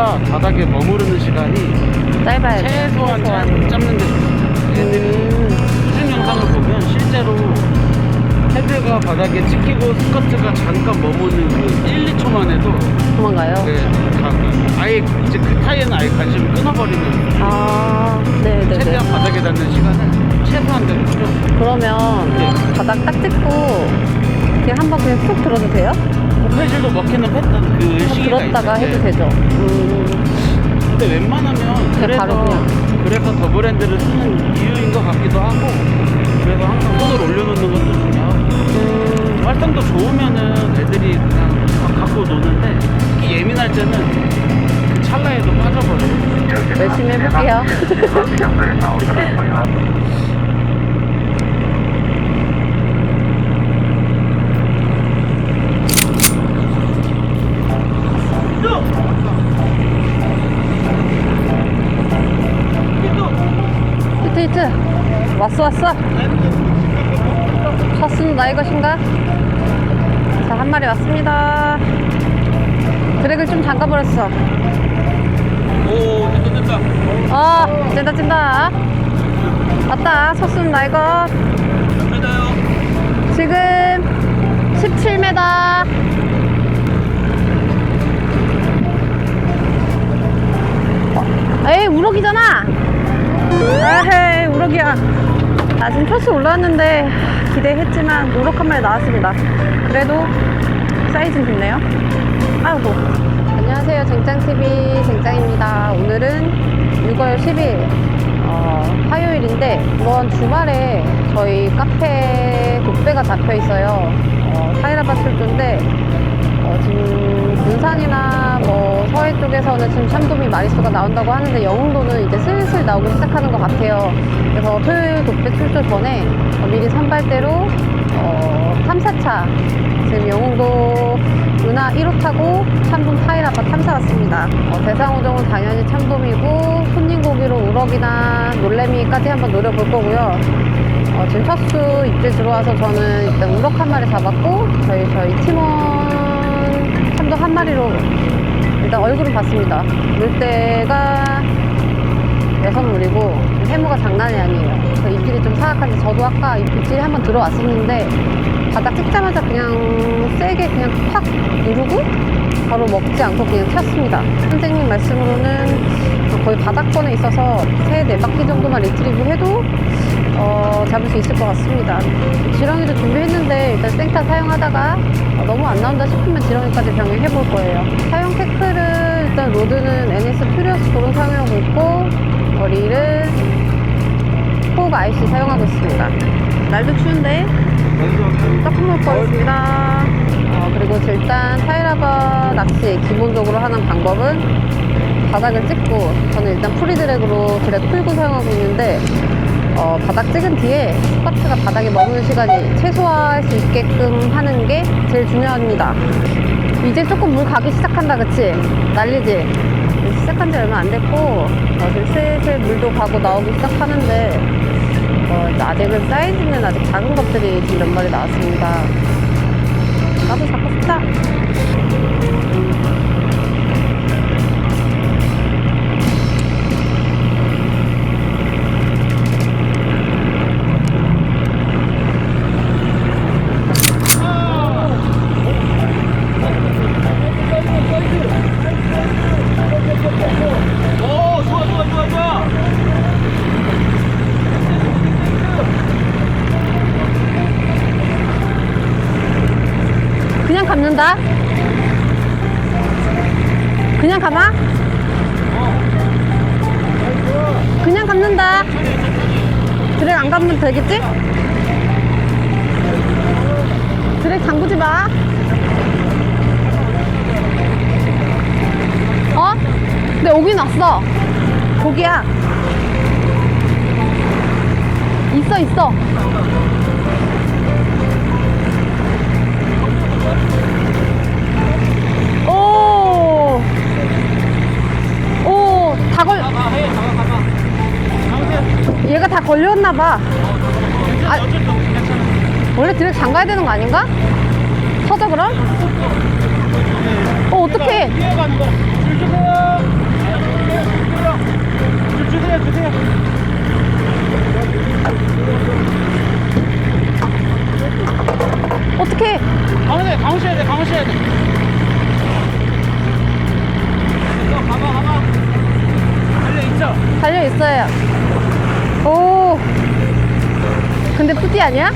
바닥에 헤드가 바닥에 머무르는 시간이 짧아요. 최소한 짜- 짧는 데 음, 사진 영상을 보면 실제로 헤드가 바닥에 찍히고 스커트가 잠깐 머무는 그 1, 2초만 해도 도망가요. 네, 다, 아예 이제 그 타이에는 아예 관심을 끊어버리는 아, 네 네 네. 최대한 바닥에 닿는 시간을 최소한 되는 죠 그러면 네. 바닥 딱 찍고 그냥 한번 그냥 툭 들어도 돼요? 페이지로 먹히는 패턴 그 시기가 들었다가 있는데 해도 되죠. 음, 근데 웬만하면 그래서 바로 그냥. 그래서 더 브랜드를 쓰는 이유인 것 같기도 하고 그래서 항상 손을 올려놓는 것도 중요하고 음, 활성도 좋으면은 애들이 그냥 막 갖고 노는데 특히 예민할 때는 그 찰나에도 빠져버려요. 열심히 해볼게요. 히트 히트 왔어 왔어. 샷은 나의 것인가? 자 한 마리 왔습니다. 드랙을 좀 잠가버렸어. 오 됐다 됐다. 어 찐다 찐다. 왔다 것 됐다요. 지금 17m 에이 우럭이잖아. 에헤이 우럭이야 아 지금 첫수 올라왔는데 기대했지만 마리 나왔습니다. 그래도 사이즈는 좋네요. 아이고. 안녕하세요. 쟁짱TV 쟁짱입니다. 오늘은 6월 10일 어, 화요일인데 이번 주말에 저희 카페 독배가 잡혀 있어요. 어, 타이라바 출조인데 어, 지금 군산이나 뭐 서해 쪽에서는 지금 참돔이 마리수가 나온다고 하는데 영흥도는 이제 슬슬 나오기 시작하는 것 같아요. 그래서 토요일 독배 출조 전에 어, 미리 선발대로 어, 탐사차 지금 영흥도 은하 1호 타고 참돔 타이라바 탐사 왔습니다. 어, 대상어종은 당연히 참돔이고 손님 고기로 우럭이나 놀래미까지 한번 노려볼 거고요. 어, 지금 첫 수 입질 들어와서 저는 일단 우럭 한 마리 잡았고 저희 저희 팀원 참돔 한 마리로 일단 얼굴을 봤습니다. 물때가 여섯 물이고 해무가 장난이 아니에요. 그래서 입질이 좀 사악한지 저도 아까 입질이 한번 들어왔었는데 바닥 찍자마자 그냥 세게 그냥 팍 누르고 바로 먹지 않고 그냥 튀었습니다. 선생님 말씀으로는 거의 바닥권에 있어서 세 네 바퀴 정도만 리트리브 해도 어, 잡을 수 있을 것 같습니다. 지렁이도 준비했는데 일단 생타 사용하다가 어, 너무 안 나온다 싶으면 지렁이까지 병행해 볼 거예요. 사용 태클은 일단 로드는 NS 퓨리어스 도로 사용하고 있고 어, 릴은 포그 IC 사용하고 있습니다. 날도 추운데 조금 먹고 가겠습니다. 어, 그리고 일단 타이라바 낚시 기본적으로 하는 방법은 바닥을 찍고 저는 일단 프리드랙으로 드랙 풀고 사용하고 있는데 어, 바닥 찍은 뒤에 스커트가 바닥에 머무는 시간이 최소화할 수 있게끔 하는 게 제일 중요합니다. 이제 조금 물 가기 시작한다, 그치? 난리지? 시작한 지 얼마 안 됐고, 어, 지금 슬슬 물도 가고 나오기 시작하는데, 어, 아직은 사이즈는 아직 작은 것들이 지금 몇 마리 나왔습니다. 나도 잡고 싶다. 오 좋아 좋아 좋아 좋아. 감는다? 그냥 감아? 그냥 감는다. 드랙 안 감으면 되겠지? 드랙 잠그지 마. 어? 근데 오긴 왔어. 고기야. 있어, 있어. 다 걸렸나봐. 아. 원래 드랙 잠가야 되는 거 아닌가? 터져, 그럼? 어, 어떡해. 뛰어가는 거. 줄 주세요. 줄 주세요, 주세요. 어떡해. 강호세, 강호셔야 돼, 돼. 가봐, 가봐. 달려 있죠? 달려 있어요. 오. 근데 푸디 아니야?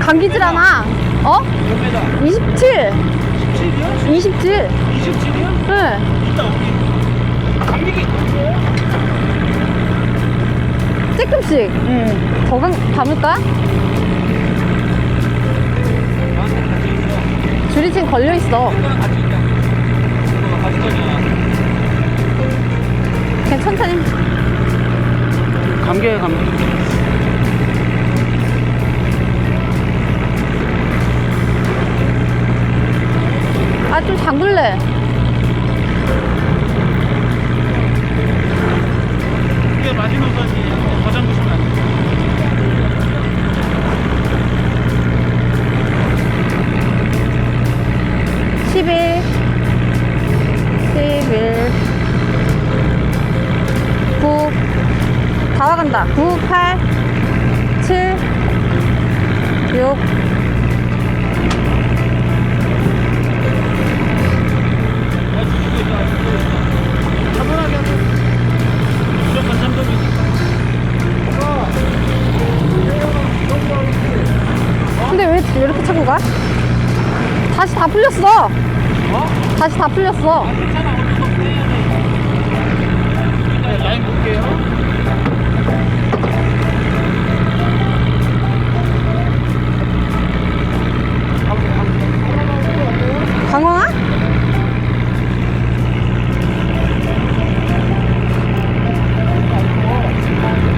감기질 않아. 어? 몇 메다? 27. 17이요? 27. 27이요? 응. 조금씩. 응. 같이 있어. 줄이 지금 걸려 있어. 그냥 천천히. 감기에 감기. 아, 좀 잠글래. 이게 마지노선이에요. 더 잠그시면 안 돼요. 십일, 십일, 구, 다 와간다. 구, 팔, 칠, 육, 차분하게 하고. 무조건 잠금이니까. 근데 왜, 왜 이렇게 차고 가? 다시 다 풀렸어. 어? 다시 다 풀렸어. 괜찮아, 수 없네. 네, 라인 볼게요. 강황아?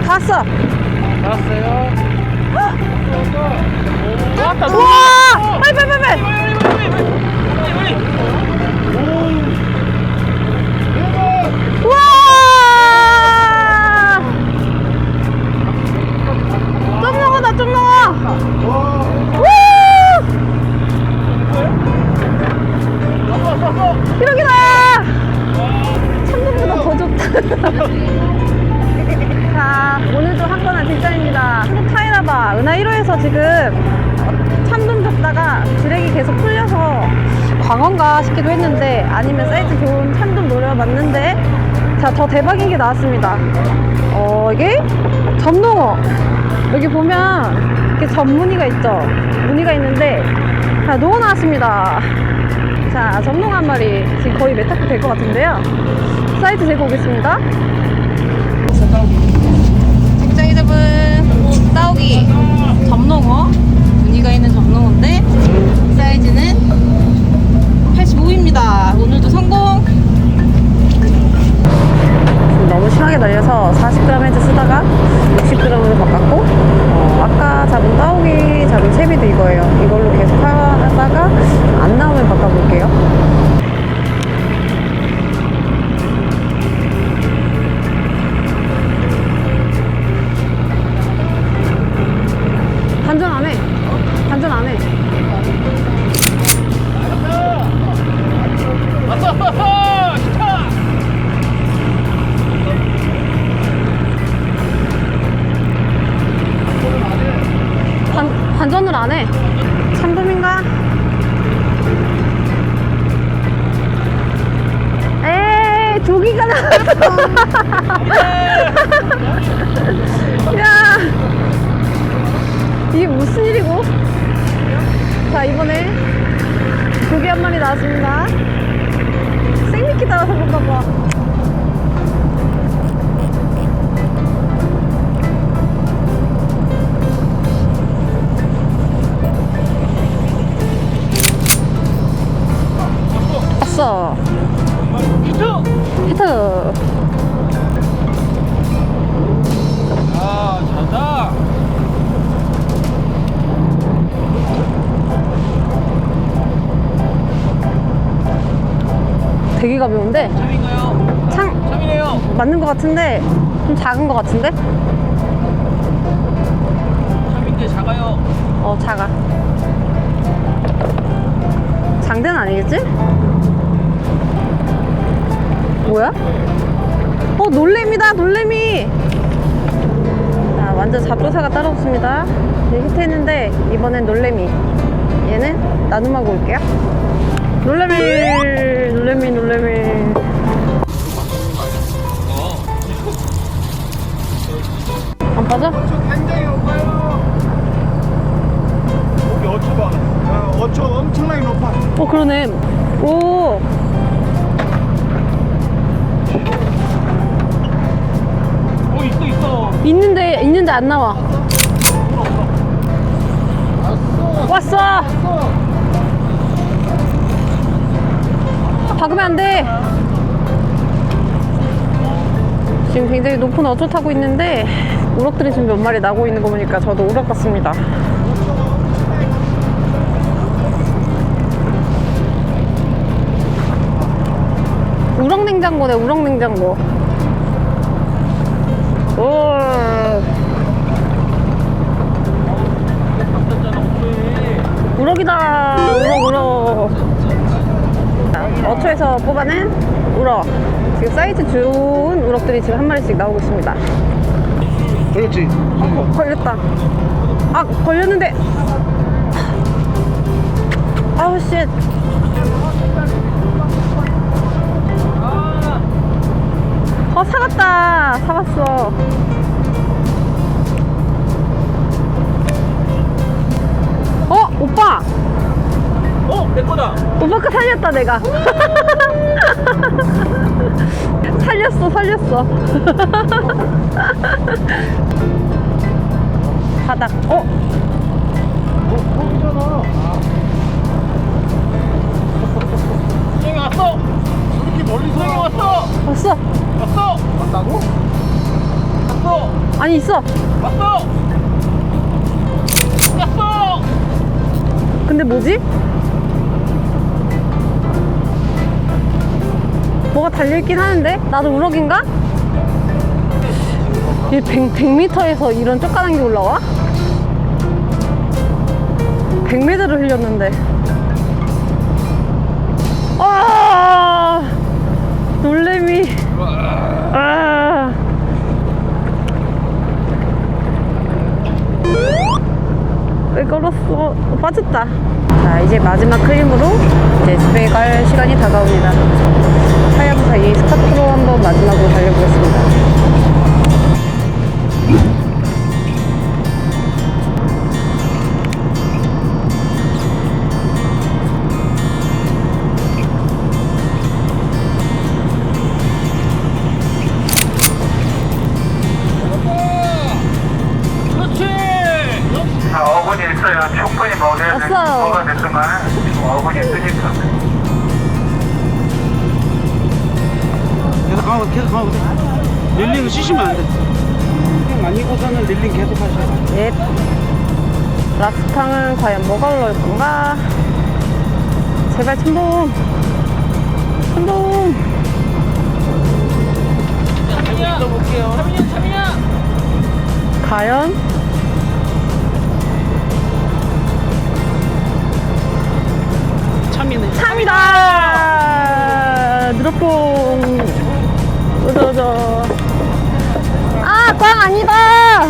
다 왔어. 나왔어요. 나왔다. 우와! 광어인가 싶기도 했는데 아니면 사이즈 좋은 참돔 노려봤는데 자, 더 대박인 게 나왔습니다. 어, 이게 점농어. 여기 보면 이렇게 점 무늬가 있죠? 무늬가 있는데 자, 농어 나왔습니다. 자, 점농어 한 마리 지금 거의 메타크 될 것 같은데요. 사이즈 재고 오겠습니다. 직장이 잡은 따오기 점농어 무늬가 있는 점농어 반, 반전을 안 해. 참돔인가? 에이, 조기가 나왔어. 야, 이게 무슨 일이고? 자, 이번에 조기 한 마리 나왔습니다. 생미끼 따라서 볼까 봐. 되게 가벼운데 참인가요? 창 참이네요. 맞는 것 같은데 좀 작은 것 같은데 참인데 작아 작아요. 어 작아 장대는 아니겠지? 뭐야? 어 놀래미다 놀래미 자 완전 잡조사가 따로 없습니다 네, 히트 했는데 이번엔 놀래미 얘는 나눔하고 올게요 놀래미 놀래미 놀래미 안 빠져? 굉장히 높아요. 여기 어초 봐. 어, 어초 엄청나게 높아. 어 그러네 오 어 있어 있어. 있는데 있는데 안 나와 왔어 박으면 안 돼. 지금 굉장히 높은 어초 타고 있는데 우럭들이 지금 몇 마리 나고 있는 거 보니까 저도 우럭 같습니다. 우럭 냉장고네 우럭 냉장고. 오. 우럭이다 어초에서 뽑아낸 우럭. 지금 사이즈 좋은 우럭들이 지금 한 마리씩 나오고 있습니다. 그렇지. 걸렸다. 아 걸렸는데. 아우 쉣. 아. 어 사갔다. 사갔어 어 오빠 거 살렸다 내가 살렸어 살렸어 바닥 어? 거기잖아. 수영이 왔어. 이렇게 멀리서 수영이 왔어. 왔어 왔어. 왔다고? 왔어. 아니 있어 왔어. 왔어. 근데 뭐지? 달려있긴 하는데? 나도 우럭인가? 이 100, 100m에서 이런 쪼까난 게 올라와? 100m를 흘렸는데 아 놀래미 아왜 걸었어? 어, 빠졌다. 자, 이제 마지막 크림으로 이제 집에 갈 시간이 다가옵니다. 하야부사 이 스카트로 한번 마지막으로 달려보겠습니다. 그렇지. 자, 어분이 있어요. 충분히 먹어야 돼. 왔어요. 뭐가 됐지만 어분이 있으니까. 계속 가고 계속 가고 릴링 쉬시면 안 돼. 링 아니고서는 릴링 계속 하셔야 돼. 예. 라스탕은 과연 뭐가 올라올 건가? 제발. 첨봉. 차민이야. 볼게요. 차민이야, 차민이야. 과연? 참이네. 참이다! 드롭봉! 꽝 아니다!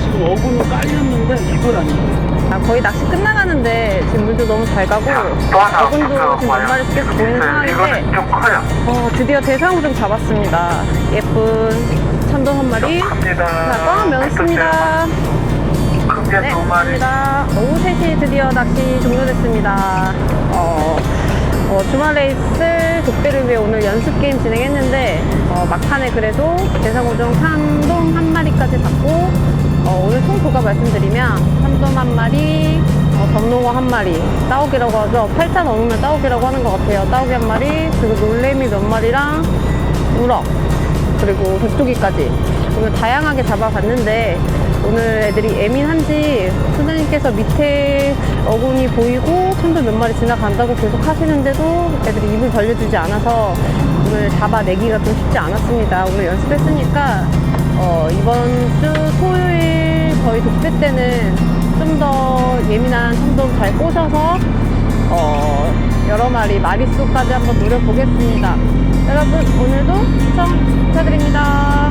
지금 어군은 깔렸는데 이걸 아니에요. 아, 거의 낚시 끝나가는데 지금 물도 너무 잘 가고 또 하나 어군도 지금. 마리씩 계속 보이는 상황인데 좀 커요. 어, 드디어 대상을 좀 잡았습니다. 예쁜 참돔 한 마리. 면했습니다. 큰게 네. 맞습니다. 오후 3시 드디어 낚시 종료됐습니다. 어, 어, 주말 레이스 독배를 위해 오늘 연습 게임 진행했는데 어, 막판에 그래도 대상호종 상돔 한 마리까지 잡고 어, 오늘 총 조가 말씀드리면 삼돔 한 마리, 어, 덤농어 한 마리, 따오기라고 하죠. 8타 넘으면 따오기라고 하는 것 같아요. 따오기 한 마리, 그리고 놀래미 몇 마리랑 우럭, 그리고 백조기까지 오늘 다양하게 잡아봤는데 오늘 애들이 예민한지 선생님께서 밑에 어군이 보이고 천도 몇 마리 지나간다고 계속 하시는데도 애들이 입을 벌려주지 않아서 오늘 잡아내기가 좀 쉽지 않았습니다. 오늘 연습했으니까 어, 이번 주 토요일 저희 독대 때는 좀 더 예민한 천도 잘 꼬셔서 어, 여러 마리 마리수까지 한번 노려보겠습니다. 여러분 오늘도 시청 부탁드립니다.